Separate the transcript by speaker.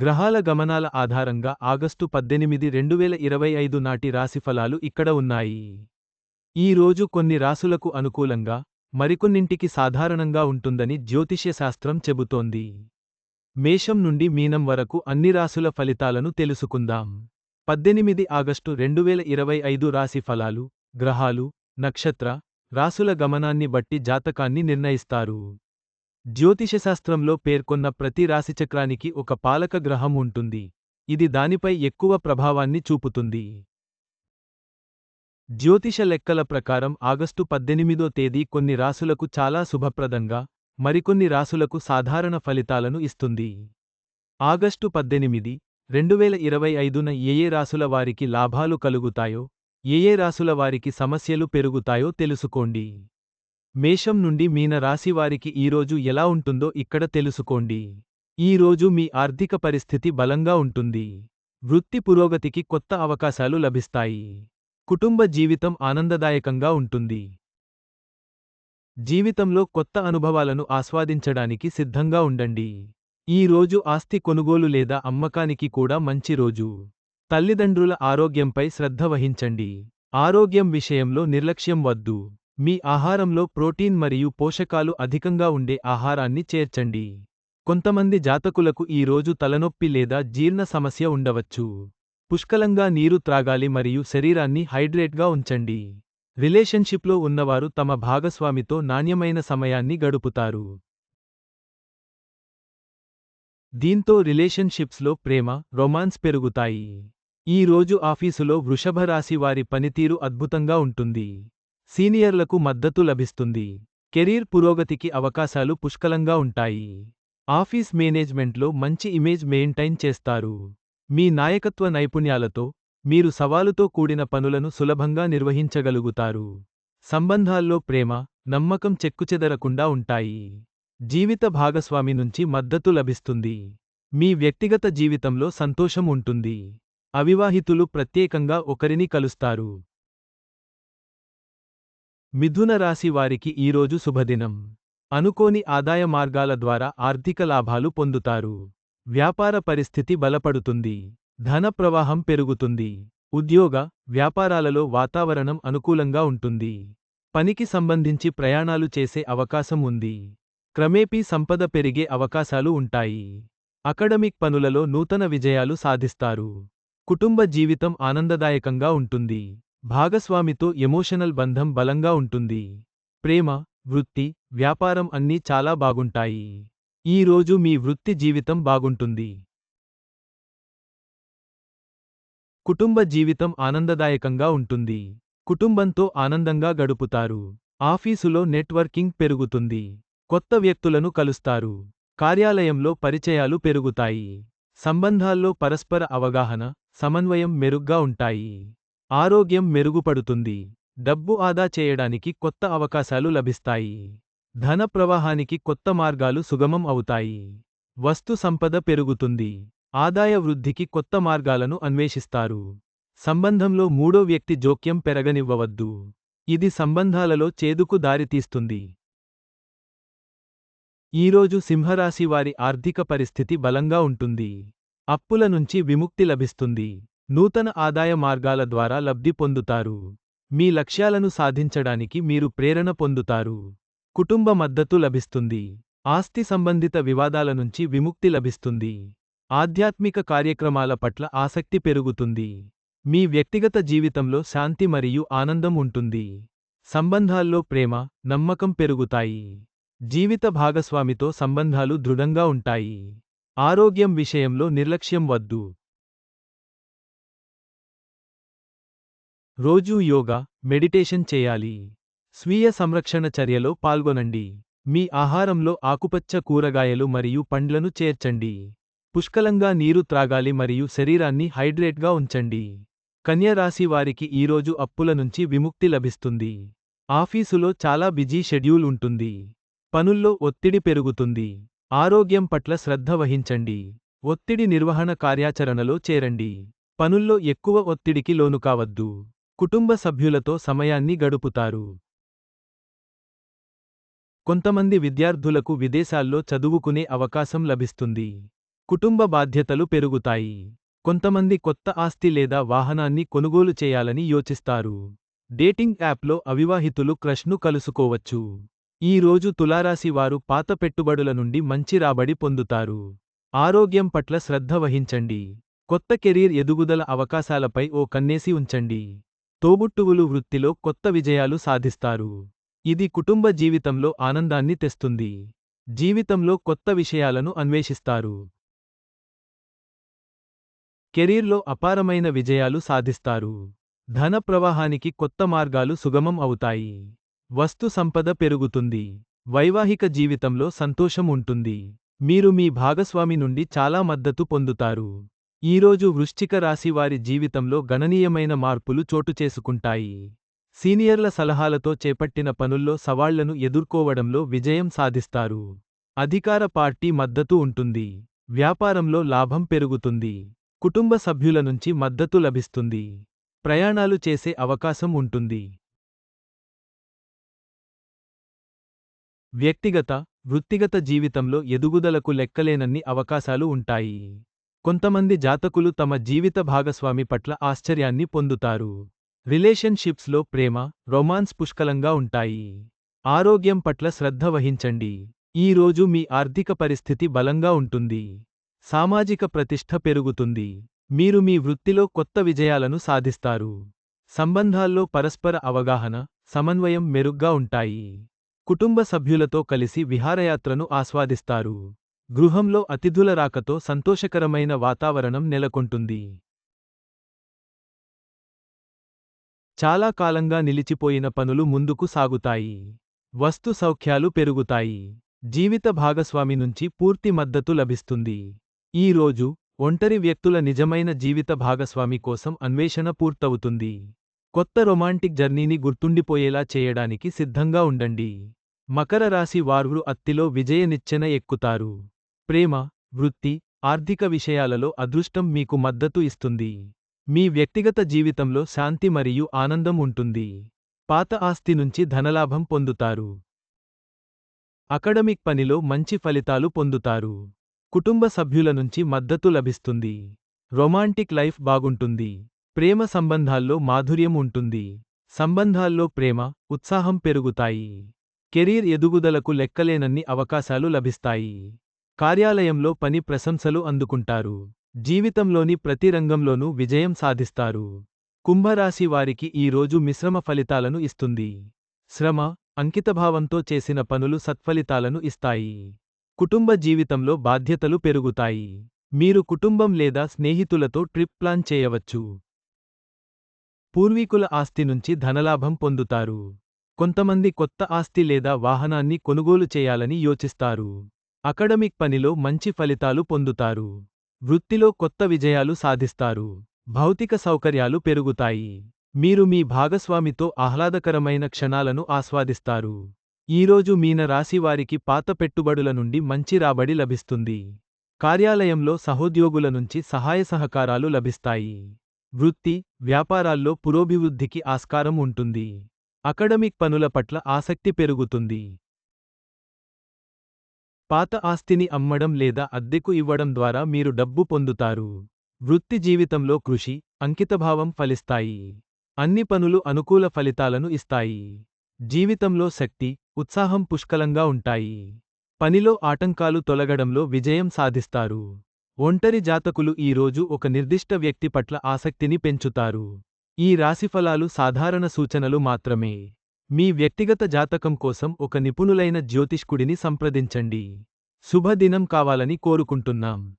Speaker 1: గ్రహాల గమనాల ఆధారంగా ఆగస్టు పద్దెనిమిది రెండు వేల ఇరవై ఐదు నాటి రాశిఫలాలు ఇక్కడ ఉన్నాయి. ఈ రోజు కొన్ని రాసులకు అనుకూలంగా మరికొన్నింటికి సాధారణంగా ఉంటుందని జ్యోతిష్యశాస్త్రం చెబుతోంది. మేషం నుండి మీనం వరకు అన్ని రాసుల ఫలితాలను తెలుసుకుందాం. పద్దెనిమిది ఆగస్టు రెండు వేల ఇరవై ఐదు రాశి ఫలాలు గ్రహాలు నక్షత్ర రాసుల గమనాన్ని బట్టి జాతకాన్ని నిర్ణయిస్తారు. జ్యోతిషశాస్త్రంలో పేర్కొన్న ప్రతి రాశిచక్రానికి ఒక పాలక గ్రహం ఉంటుంది. ఇది దానిపై ఎక్కువ ప్రభావాన్ని చూపుతుంది. జ్యోతిష లెక్కల ప్రకారం ఆగస్టు పద్దెనిమిదో తేదీ కొన్ని రాసులకు చాలా శుభప్రదంగా మరికొన్ని రాసులకు సాధారణ ఫలితాలను ఇస్తుంది. ఆగస్టు పద్దెనిమిది రెండువేల ఇరవై ఐదున ఏయే రాసుల వారికి లాభాలు కలుగుతాయో ఏయే రాసుల వారికి సమస్యలు పెరుగుతాయో తెలుసుకోండి. మేషం నుండి మీన రాశి వారికి ఈరోజు ఎలా ఉంటుందో ఇక్కడ తెలుసుకోండి. ఈ రోజు మీ ఆర్థిక పరిస్థితి బలంగా ఉంటుంది. వృత్తి పురోగతికి కొత్త అవకాశాలు లభిస్తాయి. కుటుంబ జీవితం ఆనందదాయకంగా ఉంటుంది. జీవితంలో కొత్త అనుభవాలను ఆస్వాదించడానికి సిద్ధంగా ఉండండి. ఈ రోజు ఆస్తి కొనుగోలు లేదా అమ్మకానికి కూడా మంచి రోజు. తల్లిదండ్రుల ఆరోగ్యంపై శ్రద్ధ వహించండి. ఆరోగ్యం విషయంలో నిర్లక్ష్యం వద్దు. మీ ఆహారంలో ప్రోటీన్ మరియు పోషకాలు అధికంగా ఉండే ఆహారాన్ని చేర్చండి. కొంతమంది జాతకులకు ఈ రోజు తలనొప్పి లేదా జీర్ణ సమస్య ఉండవచ్చు. పుష్కలంగా నీరు త్రాగాలి మరియు శరీరాన్ని హైడ్రేట్గా ఉంచండి. రిలేషన్షిప్లో ఉన్నవారు తమ భాగస్వామితో నాణ్యమైన సమయాన్ని గడుపుతారు. దీంతో రిలేషన్షిప్స్లో ప్రేమ రొమాన్స్ పెరుగుతాయి. ఈ రోజు ఆఫీసులో వృషభరాశి వారి పనితీరు అద్భుతంగా ఉంటుంది. సీనియర్లకు మద్దతు లభిస్తుంది. కెరీర్ పురోగతికి అవకాశాలు పుష్కలంగా ఉంటాయి. ఆఫీస్ మేనేజ్మెంట్లో మంచి ఇమేజ్ మెయింటైన్ చేస్తారు. మీ నాయకత్వ నైపుణ్యాలతో మీరు సవాలుతో కూడిన పనులను సులభంగా నిర్వహించగలుగుతారు. సంబంధాల్లో ప్రేమ నమ్మకం చెక్కుచెదరకుండా ఉంటాయి. జీవిత భాగస్వామి నుంచి మద్దతు లభిస్తుంది. మీ వ్యక్తిగత జీవితంలో సంతోషం ఉంటుంది. అవివాహితులు ప్రత్యేకంగా ఒకరిని కలుస్తారు. మిథున రాశి వారికి ఈరోజు శుభదినం. అనుకోని ఆదాయ మార్గాల ద్వారా ఆర్థిక లాభాలు పొందుతారు. వ్యాపార పరిస్థితి బలపడుతుంది. ధన ప్రవాహం పెరుగుతుంది. ఉద్యోగ వ్యాపారాలలో వాతావరణం అనుకూలంగా ఉంటుంది. పనికి సంబంధించి ప్రయాణాలు చేసే అవకాశం ఉంది. క్రమేపీ సంపద పెరిగే అవకాశాలు ఉంటాయి. అకడమిక్ పనులలో నూతన విజయాలు సాధిస్తారు. కుటుంబ జీవితం ఆనందదాయకంగా ఉంటుంది. భాగస్వామితో ఎమోషనల్ బంధం బలంగా ఉంటుంది. ప్రేమ వృత్తి వ్యాపారం అన్నీ చాలా బాగుంటాయి. ఈ రోజు మీ వృత్తి జీవితం బాగుంటుంది. కుటుంబ జీవితం ఆనందదాయకంగా ఉంటుంది. కుటుంబంతో ఆనందంగా గడుపుతారు. ఆఫీసులో నెట్వర్కింగ్ పెరుగుతుంది. కొత్త వ్యక్తులను కలుస్తారు. కార్యాలయంలో పరిచయాలు పెరుగుతాయి. సంబంధాల్లో పరస్పర అవగాహన సమన్వయం మెరుగ్గా ఉంటాయి. ఆరోగ్యం మెరుగుపడుతుంది. డబ్బు ఆదా చేయడానికి కొత్త అవకాశాలు లభిస్తాయి. ధన ప్రవాహానికి కొత్త మార్గాలు సుగమం అవుతాయి. వస్తు సంపద పెరుగుతుంది. ఆదాయ వృద్ధికి కొత్త మార్గాలను అన్వేషిస్తారు. సంబంధంలో మూడో వ్యక్తి జోక్యం పెరగనివ్వవద్దు. ఇది సంబంధాలలో చేదుకు దారితీస్తుంది. ఈరోజు సింహరాశి వారి ఆర్థిక పరిస్థితి బలంగా ఉంటుంది. అప్పుల నుంచి విముక్తి లభిస్తుంది. నూతన ఆదాయ మార్గాల ద్వారా లబ్ధి పొందుతారు. మీ లక్ష్యాలను సాధించడానికి మీరు ప్రేరణ పొందుతారు. కుటుంబ మద్దతు లభిస్తుంది. ఆస్తి సంబంధిత వివాదాల నుంచి విముక్తి లభిస్తుంది. ఆధ్యాత్మిక కార్యక్రమాల పట్ల ఆసక్తి పెరుగుతుంది. మీ వ్యక్తిగత జీవితంలో శాంతి మరియు ఆనందం ఉంటుంది. సంబంధాల్లో ప్రేమ నమ్మకం పెరుగుతాయి. జీవిత భాగస్వామితో సంబంధాలు దృఢంగా ఉంటాయి. ఆరోగ్యం విషయంలో నిర్లక్ష్యం వద్దు. రోజూ యోగా మెడిటేషన్ చేయాలి. స్వీయ సంరక్షణ చర్యలో పాల్గొనండి. మీ ఆహారంలో ఆకుపచ్చ కూరగాయలు మరియు పండ్లను చేర్చండి. పుష్కలంగా నీరు త్రాగాలి మరియు శరీరాన్ని హైడ్రేట్గా ఉంచండి. కన్యరాశి వారికి ఈరోజు అప్పుల నుంచి విముక్తి లభిస్తుంది. ఆఫీసులో చాలా బిజీ షెడ్యూల్ ఉంటుంది. పనుల్లో ఒత్తిడి పెరుగుతుంది. ఆరోగ్యం పట్ల శ్రద్ధ వహించండి. ఒత్తిడి నిర్వహణ కార్యాచరణలో చేరండి. పనుల్లో ఎక్కువ ఒత్తిడికి లోను కావద్దు కుటుంబ సభ్యులతో సమయాన్ని గడుపుతారు. కొంతమంది విద్యార్థులకు విదేశాల్లో చదువుకునే అవకాశం లభిస్తుంది. కుటుంబ బాధ్యతలు పెరుగుతాయి. కొంతమంది కొత్త ఆస్తి లేదా వాహనాన్ని కొనుగోలు చేయాలని యోచిస్తారు. డేటింగ్ యాప్లో అవివాహితులు క్రష్ను కలుసుకోవచ్చు. ఈ రోజు తులారాశి వారు పాత పెట్టుబడుల నుండి మంచి రాబడి పొందుతారు. ఆరోగ్యం పట్ల శ్రద్ధ వహించండి. కొత్త కెరీర్ ఎదుగుదల అవకాశాలపై ఓ కన్నేసి ఉంచండి. తోబుట్టువులు వృత్తిలో కొత్త విజయాలు సాధిస్తారు. ఇది కుటుంబ జీవితంలో ఆనందాన్ని తెస్తుంది. జీవితంలో కొత్త విషయాలను అన్వేషిస్తారు. కెరీర్లో అపారమైన విజయాలు సాధిస్తారు. ధన ప్రవాహానికి కొత్త మార్గాలు సుగమం అవుతాయి. వస్తు సంపద పెరుగుతుంది. వైవాహిక జీవితంలో సంతోషం ఉంటుంది. మీరు మీ భాగస్వామి నుండి చాలా మద్దతు పొందుతారు. ఈరోజు వృశ్చిక రాశి వారి జీవితంలో గణనీయమైన మార్పులు చోటు చేసుకుంటాయి. సీనియర్ల సలహాలతో చేపట్టిన పనుల్లో సవాళ్ళను ఎదుర్కోవడంలో విజయం సాధిస్తారు. అధికార పార్టీ మద్దతు ఉంటుంది. వ్యాపారంలో లాభం పెరుగుతుంది. కుటుంబ సభ్యుల నుంచి మద్దతు లభిస్తుంది. ప్రయాణాలు చేసే అవకాశం ఉంటుంది. వ్యక్తిగత వృత్తిగత జీవితంలో ఎదుగుదలకు లెక్కలేనన్ని అవకాశాలు ఉంటాయి. కొంతమంది జాతకులు తమ జీవిత భాగస్వామి పట్ల ఆశ్చర్యాన్ని పొందుతారు. రిలేషన్షిప్స్లో ప్రేమ రొమాన్స్ పుష్కలంగా ఉంటాయి. ఆరోగ్యం పట్ల శ్రద్ధ వహించండి. ఈ రోజు మీ ఆర్థిక పరిస్థితి బలంగా ఉంటుంది. సామాజిక ప్రతిష్ట పెరుగుతుంది. మీరు మీ వృత్తిలో కొత్త విజయాలను సాధిస్తారు. సంబంధాల్లో పరస్పర అవగాహన సమన్వయం మెరుగ్గా ఉంటాయి. కుటుంబ సభ్యులతో కలిసి విహారయాత్రను ఆస్వాదిస్తారు. గృహంలో అతిథుల రాకతో సంతోషకరమైన వాతావరణం నెలకొంటుంది. చాలా కాలంగా నిలిచిపోయిన పనులు ముందుకు సాగుతాయి. వస్తు సౌఖ్యాలు పెరుగుతాయి. జీవిత భాగస్వామి నుంచి పూర్తి మద్దతు లభిస్తుంది. ఈ రోజు ఒంటరి వ్యక్తుల నిజమైన జీవిత భాగస్వామి కోసం అన్వేషణ పూర్తవుతుంది. కొత్త రొమాంటిక్ జర్నీని గుర్తుండిపోయేలా చేయడానికి సిద్ధంగా ఉండండి. మకర రాశి వారు అత్తిలో విజయనిచ్చెన ఎక్కుతారు. ప్రేమ వృత్తి ఆర్థిక విషయాలలో అదృష్టం మీకు మద్దతు ఇస్తుంది. మీ వ్యక్తిగత జీవితంలో శాంతి మరియు ఆనందం ఉంటుంది. పాత ఆస్తి నుంచి ధనలాభం పొందుతారు. అకడమిక్ పనిలో మంచి ఫలితాలు పొందుతారు. కుటుంబ సభ్యుల నుంచి మద్దతు లభిస్తుంది. రొమాంటిక్ లైఫ్ బాగుంటుంది. ప్రేమ సంబంధాల్లో మాధుర్యం ఉంటుంది. సంబంధాల్లో ప్రేమ ఉత్సాహం పెరుగుతాయి. కెరీర్ ఎదుగుదలకు లెక్కలేనన్ని అవకాశాలు లభిస్తాయి. కార్యాలయంలో పని ప్రశంసలు అందుకుంటారు. జీవితంలోని ప్రతి రంగంలోనూ విజయం సాధిస్తారు. కుంభరాశి వారికి ఈ రోజు మిశ్రమ ఫలితాలను ఇస్తుంది. శ్రమ అంకితభావంతో చేసిన పనులు సత్ఫలితాలను ఇస్తాయి. కుటుంబ జీవితంలో బాధ్యతలు పెరుగుతాయి. మీరు కుటుంబం లేదా స్నేహితులతో ట్రిప్ ప్లాన్ చేయవచ్చు. పూర్వీకుల ఆస్తి నుంచి ధనలాభం పొందుతారు. కొంతమంది కొత్త ఆస్తి లేదా వాహనాన్ని కొనుగోలు చేయాలని యోచిస్తారు. అకడమిక్ పనిలో మంచి ఫలితాలు పొందుతారు. వృత్తిలో కొత్త విజయాలు సాధిస్తారు. భౌతిక సౌకర్యాలు పెరుగుతాయి. మీరు మీ భాగస్వామితో ఆహ్లాదకరమైన క్షణాలను ఆస్వాదిస్తారు. ఈరోజు మీన రాశివారికి పాత పెట్టుబడుల నుండి మంచి రాబడి లభిస్తుంది. కార్యాలయంలో సహోద్యోగుల నుంచి సహాయ సహకారాలు లభిస్తాయి. వృత్తి వ్యాపారాల్లో పురోభివృద్ధికి ఆస్కారం ఉంటుంది. అకడమిక్ పనుల పట్ల ఆసక్తి పెరుగుతుంది. పాత ఆస్తిని అమ్మడం లేదా అద్దెకు ఇవ్వడం ద్వారా మీరు డబ్బు పొందుతారు. వృత్తి జీవితంలో కృషి అంకితభావం ఫలిస్తాయి. అన్ని పనులు అనుకూల ఫలితాలను ఇస్తాయి. జీవితంలో శక్తి ఉత్సాహం పుష్కలంగా ఉంటాయి. పనిలో ఆటంకాలు తొలగడంలో విజయం సాధిస్తారు. ఒంటరి జాతకులు ఈరోజు ఒక నిర్దిష్ట వ్యక్తి పట్ల ఆసక్తిని పెంచుతారు. ఈ రాశిఫలాలు సాధారణ సూచనలు మాత్రమే. మీ వ్యక్తిగత జాతకం కోసం ఒక నిపుణులైన జ్యోతిష్కుడిని సంప్రదించండి. శుభదినం కావాలని కోరుకుంటున్నాం.